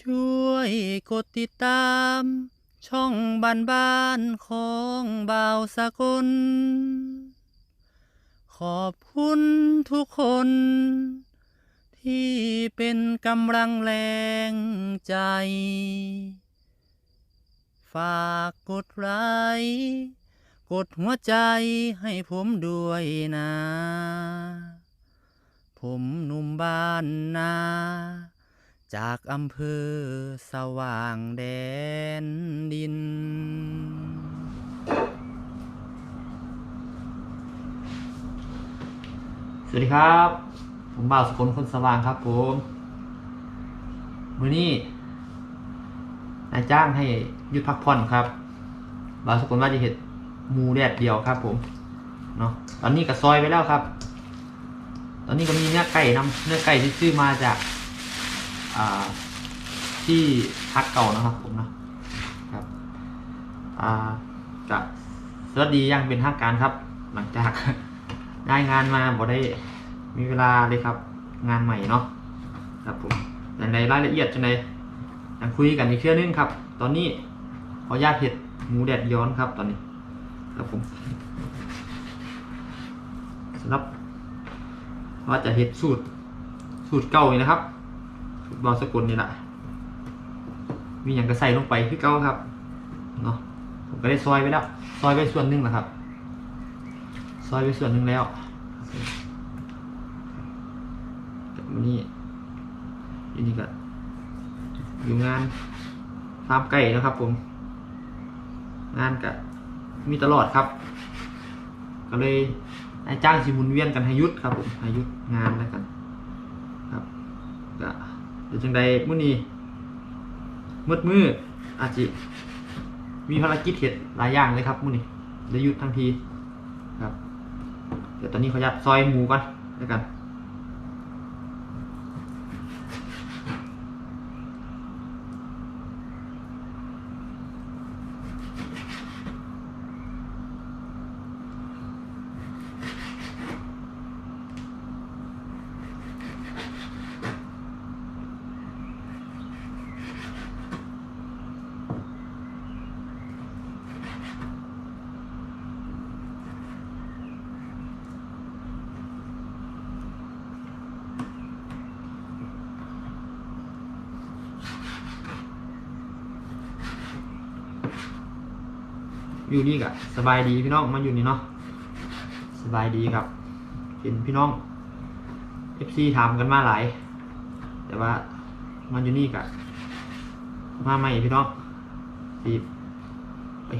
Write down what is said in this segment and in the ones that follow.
ช่วยกดติดตาม ช่องบ้านบ้านของบ่าวสกล ขอบคุณทุกคน ที่เป็นกำลังแรงใจ ฝากกดไลค์กดหัวใจให้ผมด้วยนะ ผมหนุ่มบ้านนา จากอำเภอสว่างแดนดิน สวัสดีครับ ผมบ่าวสกลคนสว่างครับผมมือนี้นายจ้างให้หยุดพักผ่อนครับบ่าวสกลว่าจะเห็ดมูแดดเดียวครับ ผมเนาะตอนนี้ก็ซอยไปแล้วครับ ตอนนี้ก็มีเนื้อไก่นำเนื้อไก่ที่ซื้อมาจาก ที่พักเก่านะครับผมนะครับอ่ากับสวัสดีอยังเป็นทางการครับ หลังจากได้งานมาบ่ได้มีเวลาเลยครับ งานใหม่เนาะครับผมอย่ในรายละเอียดจังไดยังคุยกันอีกเชื่อนึงครับ ตอนนี้ขอญาตเห็ดหมูแดดย้อนครับตอนนี้ครับผมสำหรับว่าจะเห็ดสูตรสูตรเก่าเลยนะครับ บอลสกุลนี่แหละมีอย่างก็ใส่ลงไปคือเก่าครับเนาะผมก็ได้ซอยไปแล้วซอยไปส่วนหนึ่งแล้วครับซอยไปส่วนหนึ่งแล้วกับวันนี้ยินดีกับอยู่งานฟาร์มไก่นะครับ ผม งานกับมีตลอดครับ ก็เลยนายจ้างสิมุนเวียนกันให้ยุดครับผมให้ยุดงานแล้วกันครับ ดี๋ยวจังใดมื้อนี้มืดมืดอาจจะมีภารกิจเห็ดหลายอย่างเลยครับมื้อนี้ได้หยุดทั้งทีครับ เดี๋ยวตอนนี้ขอยัดซอยหมูก่อนแล้วกัน อยู่นี่กะสบายดีพี่น้องมาอยู่นี่เนาะสบายดีครับ เห็นพี่น้อง FC ถามกันมาหลาย แต่ว่ามาอยู่นี่กะมาใหม่พี่น้องสีไป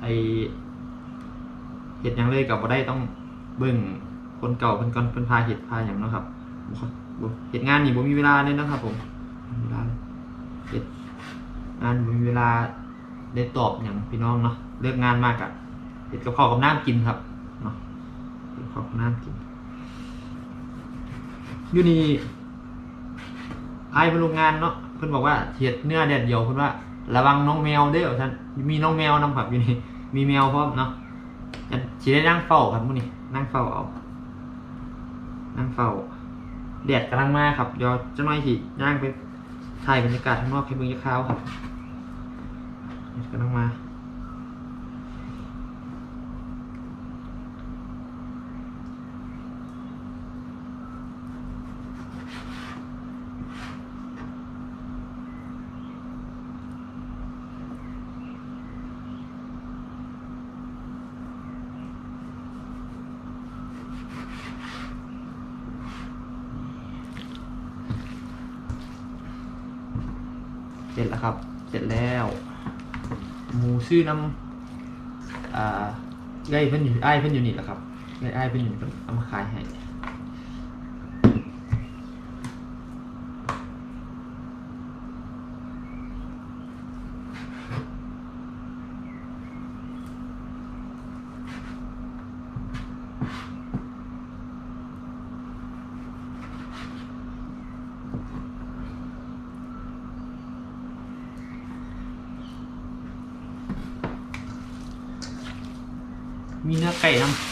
ไอเห็ดยังเลยกับบ่ได้ต้องเบิ่งคนเก่าเพิ่นก่อนเพิ่นพาเห็ดพาอย่างเนาะครับบ่ค่อยบ่เห็ดงานนี่บ่มีเวลาเลยนะครับผมเวลาเห็ดงานบ่มีเวลา ได้ตอบอย่างพี่น้องเนาะเลิกงานมากอะเห็ดกับข้าวกับน้ำกินครับเนาะเห็ดข้าวกับน้ำกินอยู่นี่ไอ้ายเป็นโรงงานเนาะเพิ่นบอกว่าเห็ดเนื้อแดดเดียวเพิ่นว่า ระวังน้องแมวเด้อท่านมีน้องแมวนำครับอยู่นี่มีแมวพร้อมเนาะจะสิได้นั่งเฝ้าครับมื้อนี้นั่งเฝ้าเอา นั่งเฝ้าแดดกำลังมาครับเดี๋ยวจะน้อยสิย่างไปถ่ายบรรยากาศข้างนอกให้เบิ่งยะคราวครับ ก็ต้องมา เสร็จแล้วครับ เสร็จแล้ว หมู ชื่อน้ำอ่าไอ้เพิ่นอยู่ไอ้เพิ่นอยู่นี่แหละครับไอ้ไอ้เพิ่นอยู่นี่เพิ่นเอามาขายให้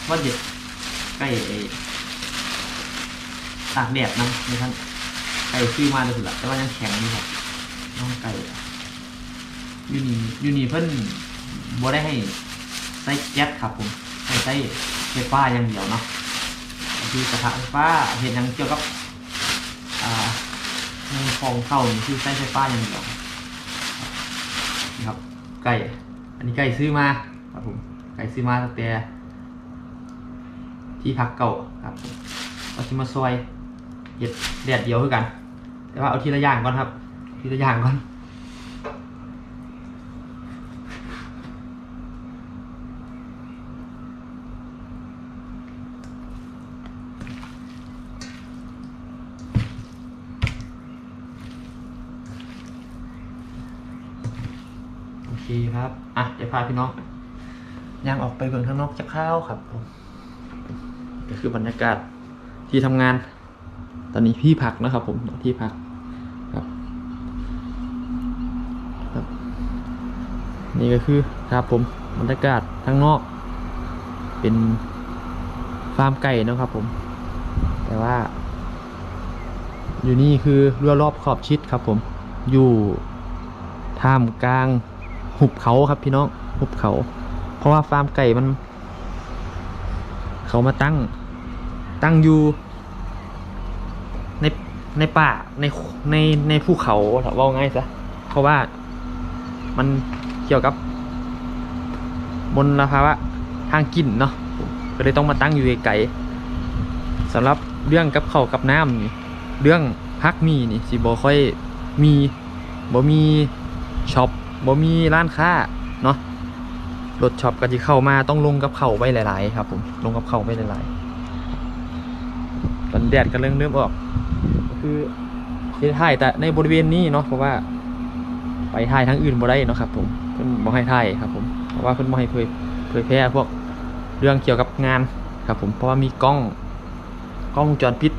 ว่าเด็ดไก่ตากแดดน้ำนี่ท่านไก่ซื้อมาเลยสุดละแต่ว่ายังแข็งอยู่ครับน้องไก่ยูนียูนีเพิ่นบ่ได้ให้ใส่แก๊สครับผมให้ใส่ไฟฟ้าอย่างเดียวเนาะคือกระทะไฟฟ้าเห็นยังเกี่ยวกับอ่าในของเข้านี่คือใช้ไฟฟ้าอย่างเดียวนี่ครับไก่อันนี้ไก่ซื้อมาครับผมไก่ซื้อมาตั้งแต่ ที่พักเก่าครับเอาชิมาซอยเห็ดแดดเดียวคือกัน แต่ว่าเอาทีละอย่างก่อนครับ ทีละอย่างก่อนโอเคครับ อะ เดี๋ยวพาพี่น้องย่างออกไปเบิ่งข้างนอกจะเข้าวครับผม ก็คือบรรยากาศที่ทำงาน ตอนนี้พี่พักนะครับ ผมที่พักครับครับ นี่ก็คือครับผมบรรยากาศข้างนอก เป็นฟาร์มไก่นะครับผม แต่ว่า อยู่นี่คือรั้วรอบขอบชิดครับ ผมอยู่ท่ามกลางหุบเขาครับพี่น้องหุบเขา เพราะว่าฟาร์มไก่มัน เขามาตั้ง ตั้งอยู่ในในป่าในในในภูเขาถว่าง่ายซะเพราะว่ามันเกี่ยวกับมลภาวะทางกินเนาะก็เลยต้องมาตั้งอยู่ไกลๆสำหรับเรื่องกับเขากับน้ำนี่เรื่องพักมีนี่สิบ่ค่อยมีบ่มีช็อปบ่มีร้านค้าเนาะรถช็อปก็จะเข้ามาต้องลงกับเขาไว้หลาย ๆ ครับผมลงกับเขาไว้หลายๆ ตอนแดดก็เริ่มเริ่มออกก็คือจะถ่ายแต่ในบริเวณนี้เนาะเพราะว่า ไปถ่ายทางอื่นบ่ได้เนาะครับ ผมเพิ่นบ่ให้ถ่ายครับ ผมเพราะว่าเพิ่นบ่ให้เผยเผยแพร่พวกเรื่องเกี่ยวกับงานครับ ผมเพราะว่ามีกล้องกล้องวงจรปิด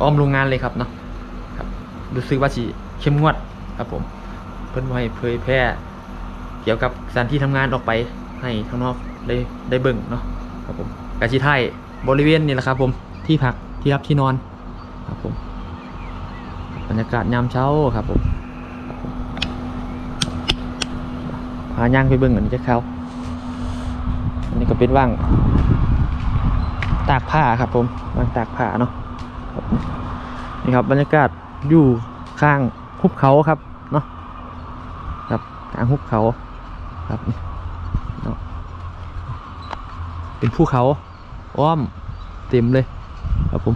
อ้อมโรงงานเลยครับเนาะครับรู้สึกว่าสิเข้มงวดครับผม เพิ่นบ่ให้เผยแพร่ เกี่ยวกับสถานที่ทำงานออกไปให้ข้างนอกได้ได้เบิ่งเนาะครับผมกาชิไทยบริเวณนี่แหละครับผม ที่พักที่รับที่นอนครับผมบรรยากาศยามเช้าครับผมพาย่างไปเบิ่งอันนี้จะเขาอันนี้ก็เป็นว่าง ตากผ้าครับผมว่างตากผ้าเนาะนี่ครับบรรยากาศอยู่ข้างหุบเขาครับเนาะครับทางหุบเขาครับเนาะเป็นภูเขาอ้อมเต็มเลย ครับผม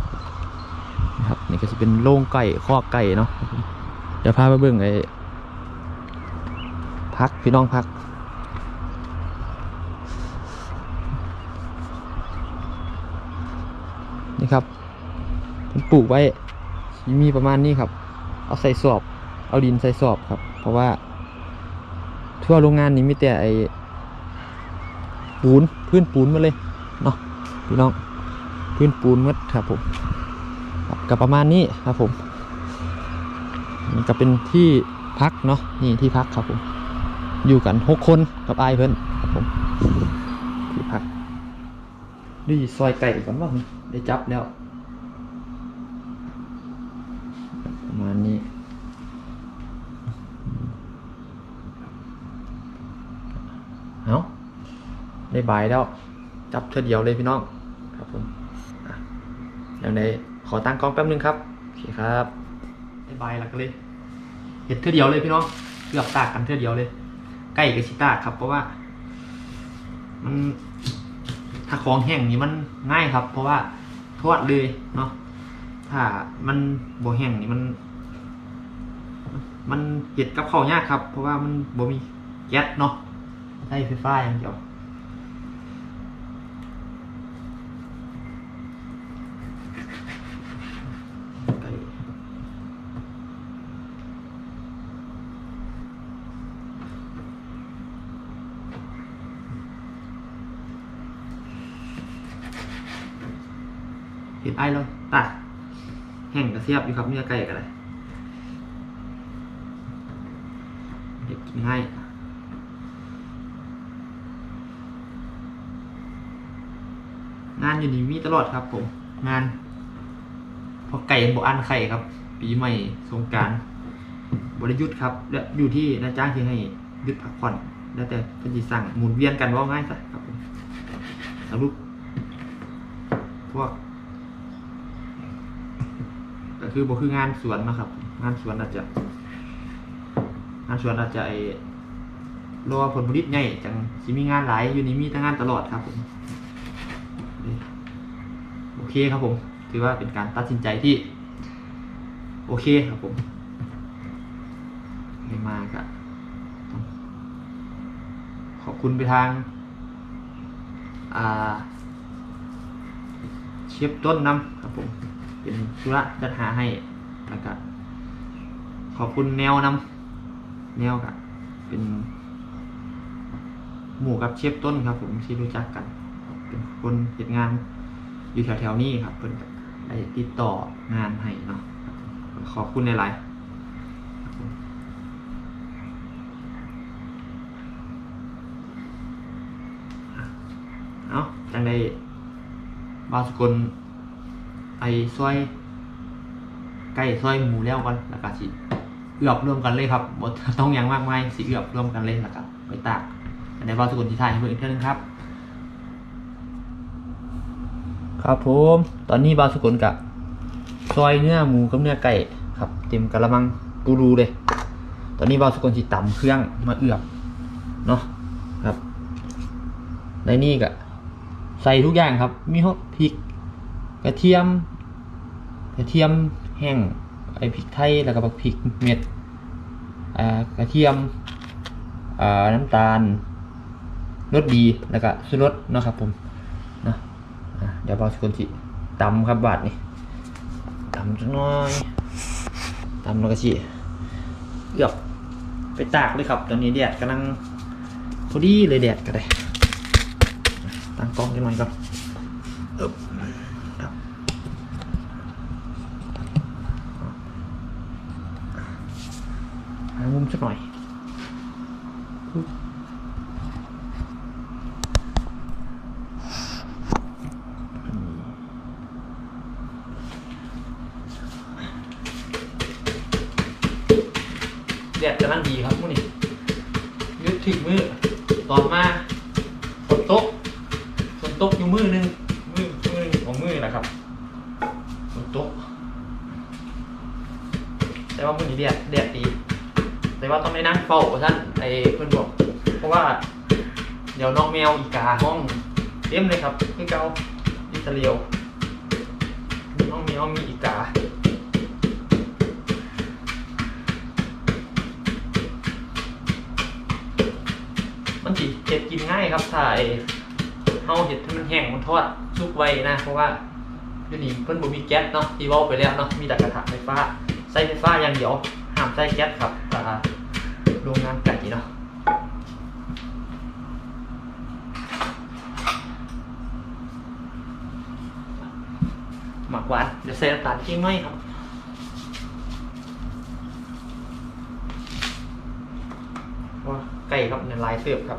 นะครับนี่ก็จะเป็นโล่งไก่คอกไก่เนาะเดี๋ยวพาไปเบิ่งไอ้พักพี่น้องพักนี่ครับผมปลูกไว้มีประมาณนี้ครับ เอาใส่สอบ เอาดินใส่สอบครับ เพราะว่า ทั่วโรงงานนี้มีแต่ไอ้ปูนพื้นปูนมาเลยเนาะพี่น้อง พื้นปูนมัดครับผมกับประมาณนี้ครับผมนี่ก็เป็นที่พักเนาะนี่ที่พักครับผมอยู่กันหกคนกับไอเพิ่อนครับผมที่พักดีซอยไก่ก่อนว่าได้จับแล้ว ประมาณนี้เอาได้บายแล้ว จับเธอเดียวเลยพี่น้องครับผม อะเดี๋ยวในขอตั้งกล้องแป๊บนึงครับโอเคครับได้บายแล้วก็เลยเห็ดเธอเดียวเลยพี่น้องเกือบตากกันเธอเดียวเลย ใกล้กับชิตากครับ เพราะว่า มันถ้าของแห้งนี่มันง่ายครับ เพราะว่าทอดเลยเนาะถ้ามันบ่แห้งนี่มัน มันเห็ดกับข้าวยากครับ เพราะว่ามันบ่มีแก๊สเนาะใช้ไฟฟ้าอย่างเดียว เห็นไอ้เลยตัดแห้งกระเสียบอยู่ครับเนื้อไก่กันเลยเด็กกินง่ายงานอยู่นี่มีตลอดครับผม งาน พอไก่บอันไข่ครับ ปีใหม่สงการบริยุทธ์ครับและอยู่ที่นายจ้างที่ให้ยุดพักผ่อน แล้วแต่เพิ่นสิสั่งหมุนเวียนกันว่าง่ายซะครับผมสรุปพวก คือบ่คืองานสวนนะครับ งานสวนอาจจะ งานสวนอาจจะไอ้รอผลผลิตใหญ่จังสิมีงานหลายอยู่นี่มีแต่งานตลอดครับผมโอเคครับผม ถือว่าเป็นการตัดสินใจที่ โอเคครับผมไม่มากอะขอบคุณไปทางอ่าเชฟต้นน้ำครับผม เป็นธุระจัดหาให้แล้วก็ขอบคุณแนวนำแนวกับเป็น หมู่กับเชฟต้นครับ ผมที่รู้จักกัน เป็นคนเหตุงานอยู่แถวๆนี้ครับเพิ่นได้ติดต่องานให้เนาะขอบคุณในไลน์เอาจังได้บาสกุล ไอ้ซอยใกล้ซอยหมูแล้วกันแล้วก็สิเอือบรวมกันเลยครับบ่ต้องยังมากมายสิเอือบรวมกันเลยแล้วก็ไปตากในบาวสกุลที่ถ่ายให้เพื่อนอีกเท่านึงครับครับผมตอนนี้บาวสกุลกับซอยเนื้อหมูกับเนื้อไก่ครับ เต็มกระมังกูรูเลย ตอนนี้บาวสกุลสิตำเครื่องมาเอือบเนาะครับในนี่ก็ใส่ทุกอย่างครับ มีฮอตพริก กระเทียม กระเทียมแห้งไอพริกไทยแล้วก็บักพริกเม็ดอ่ากระเทียมอ่าน้ำตาลรสดีแล้วก็ชูรสเนาะครับผมเนะเดี๋ยวบอสกุลสิตำครับบาทนี่ตำจังน้อยตำแล้วก็สิเกือบไปตากเลยครับ ตอนนี้แดดกำลังพอดีเลยแดดก็ได้ตั้งกล้องกันหน่อยก่อนอึ๊บครับหา มุมสักหน่อยแดดกำลังดีครับมื้อนี้ยึดถึงมือตอนมาฝนตกฝนตกอยู่มือหนึงมือมือนึงของมือนะครับฝนตกแต่ว่ามือนี้แดดแดดดี แต่ว่าต้องได้นั่งเฝ้าท่านไอ้เพื่อนบอก เพราะว่า เดี๋ยวน้องแมวอีกาห้องเต็มเลยครับคือเกาอิตาเลียวน้องแมวมีอีกามันจีเห็ดกินง่ายครับถ้าไอ้เอาเห็ดให้มันแห้งมันทอดสุกไว้นะ เพราะว่าเดี๋ยวนี้เพิ่นบ่มีแก๊สเนาะที่ว้าไปแล้วเนาะมีแต่กระทะไฟฟ้าใช้ไฟฟ้าอย่างเดียวห้ามใช้แก๊สครับอ่า โรงงานไก่เนาะหมักหวานเดี๋ยวใส่น้ำตาลเคี่ไม่ครับว่าไก่ครับเนี่ยลายเสือบครับ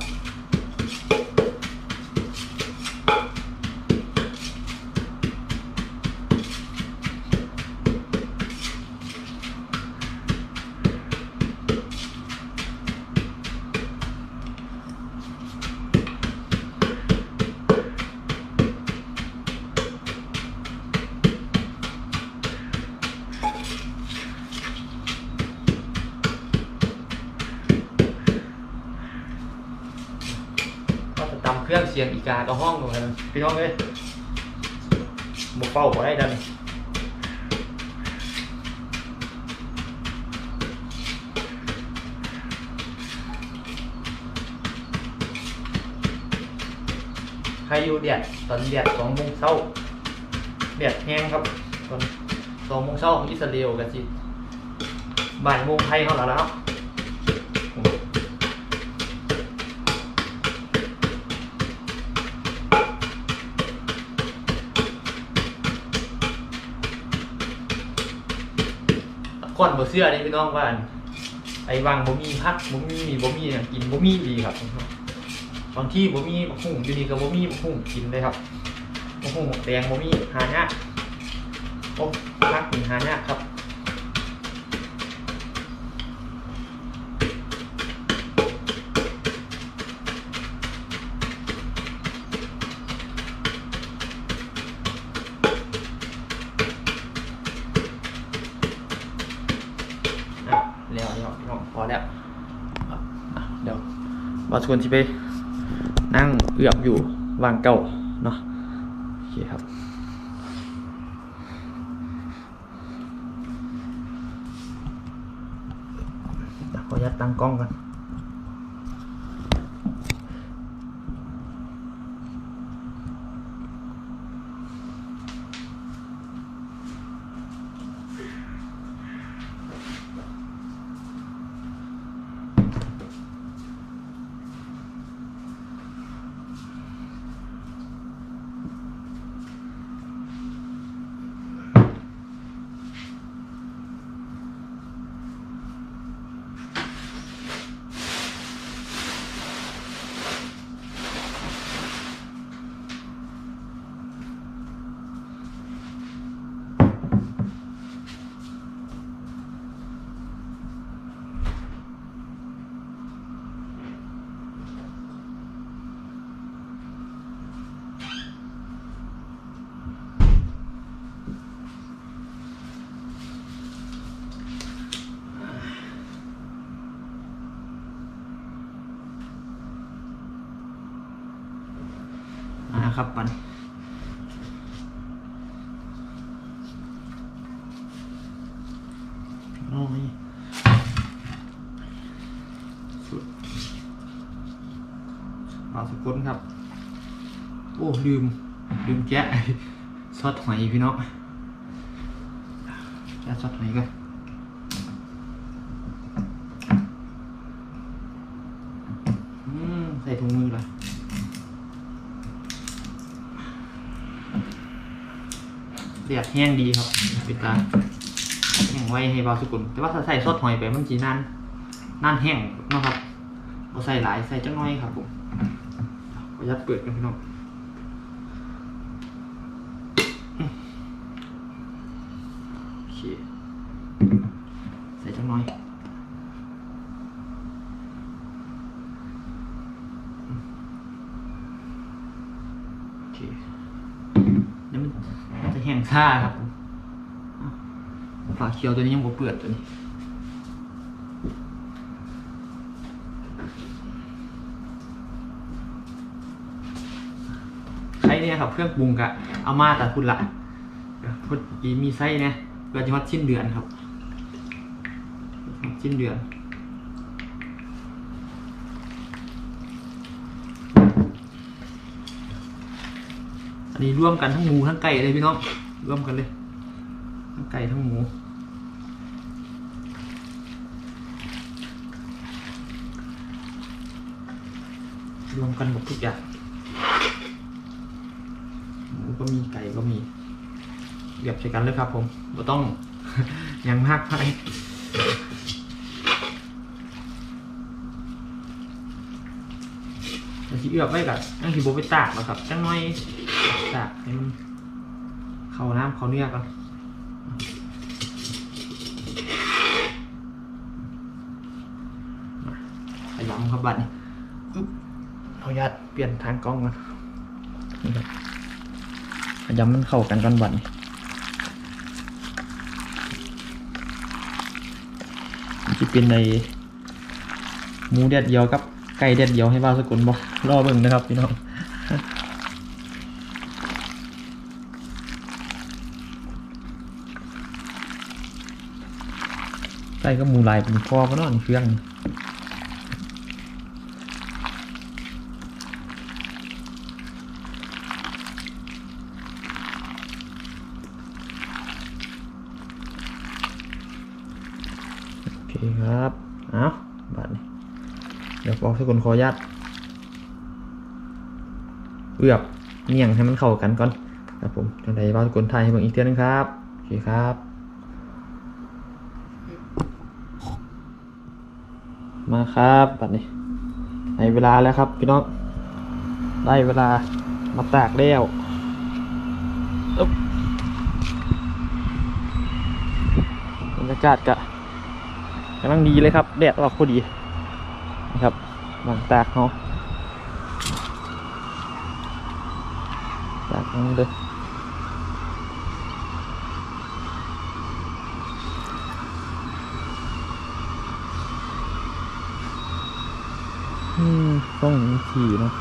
เครื่องเสียงอีกาก็ห้องกันพี่น้องเลยบกเป้าบ่ได้ดันใครอยู่เดียดตอนเดียดสองโมงเช้าเดียดแห้งครับ ตอนสองโมงเช้าของอิสราเอลกันสิบ่ายโมงไทยเขาแล้วนะครับ ก่อนบ่เสื้อนี่พี่น้องว่านไอ้วางบ่มีพักบ่มีนี่บ่มีเนี่ยกินบ่มีดีครับบางที่บ่มีบักหุ่งอยู่นี่ก็บ่มีบักหุ่งกินเลยครับบักหุ่งแดงบ่มีหายากโอ้พักนี่หายากครับ สกุลที่ไปนั่งเอือบอยู่วางเก่าเนาะโอเคครับเดี๋ยวขออนุญาตตั้งกล้องกัน นะครับมันโอ้ยเอาสกุลครับ โอ้ลืม ลืมแกะซอสหอยพี่น้องแกะซอสหอยก่อนอืมใส่ถุงมือเลย เรียก แห้งดีครับปิดตาแห้งไว้ให้เบาสุกุลแต่ว่าถ้าใส่ซอสหอยไปมันจีนานนานแห้งนะครับเราใส่หลายใส่จังน้อยครับผมขอยัดเปิดกันพี่น้องโอเคใส่จังน้อยโอเค เดี๋ยวมันมันจะ แห้งซ่าครับผมอะฝาเขียวตัวนี้ยังบ่เปื่อยตัวนี้ไส้เนี่ยครับเครื่องปรุงกะเอามาแต่คุณละยวพุดอีมีไส้เนี่ยเพื่อจะวัดชิ้นเดือนครับชิ้นเดือน อันนี้ร่วมกันทั้งหมูทั้งไก่เลยพี่น้องร่วมกันเลย ทั้งไก่ทั้งหมูรวมกันหมดทุกอย่างหมูก็มีไก่ก็มีเรียบใช้กันเลยครับผมไม่ต้องยังมากไปแต่ที่เอือบไว้กับนั่งที่โบไปตากแล้วครับจังน้อย ตากให้มันเข้าน้ำเข้าเนื้อก่อนขยำครับบัดนี้เอาญาตเปลี่ยนทางกล้องก่อนขยำมันเข้ากันก่อนบัดนี้ที่เป็นในหมูแดดเดียวกับไก่แดดเดียวให้บ้าสกุลบอกรอเบิ่งนะครับพี่น้อง ไก่ก็มูลายเป็นคอก็นอนเครื่องโอเคครับเอาบัดนี้เดี๋ยวบอกสกุลขออนุญาตเอือบเมี่ยงให้มันเข้ากันก่อนครับผมจังใดบอกสกุลไทยให้เบิ่งอีกเทียนึงครับโอเคครับ มาครับบัดนี้ในเวลาแล้วครับพี่น้องได้เวลามาตากแล้วอึ๊บบรรยากาศกะกำลังดีเลยครับแดดออกพอดีนะครับวางตากเขาตากนี้เลย อืม ต้องขี่นะ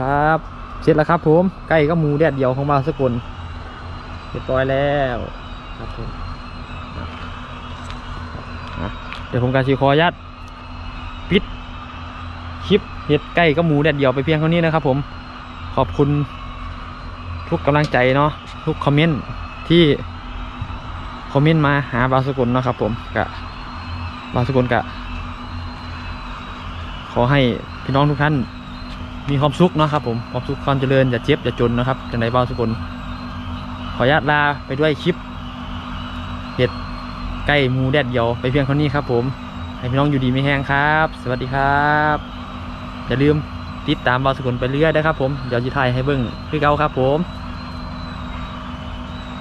ครับเสร็จแล้วครับผมไก่ก็มูแดดเดียวของบาสกุลเรียบร้อยแล้วครับผมเดี๋ยวผมการชีคอยัดปิดคลิปเห็ดไก่ก็มูแดดเดียวไปเพียงเท่านี้นะครับผมขอบคุณทุกกำลังใจเนาะทุกคอมเมนต์ที่คอมเมนต์มาหาบาสกุลนะครับผมกะบาสกุลกะ ขอให้พี่น้องทุกท่าน มีความสุขเนาะครับผมความสุขความเจริญอย่าเจ็บอย่าจนนะครับจังไรบ้างทุกคน ขออนุญาตลาไปด้วยคลิปเห็ดใกล้มูแดดเดียวไปเพียงเท่านี้ครับผม ให้พี่น้องอยู่ดีไม่แห้งครับ สวัสดีครับอย่าลืมติดตามบาวสกุลไปเรื่อยนะครับผมเดี๋ยวจะถ่ายให้เบิ้งคือเก่าครับผม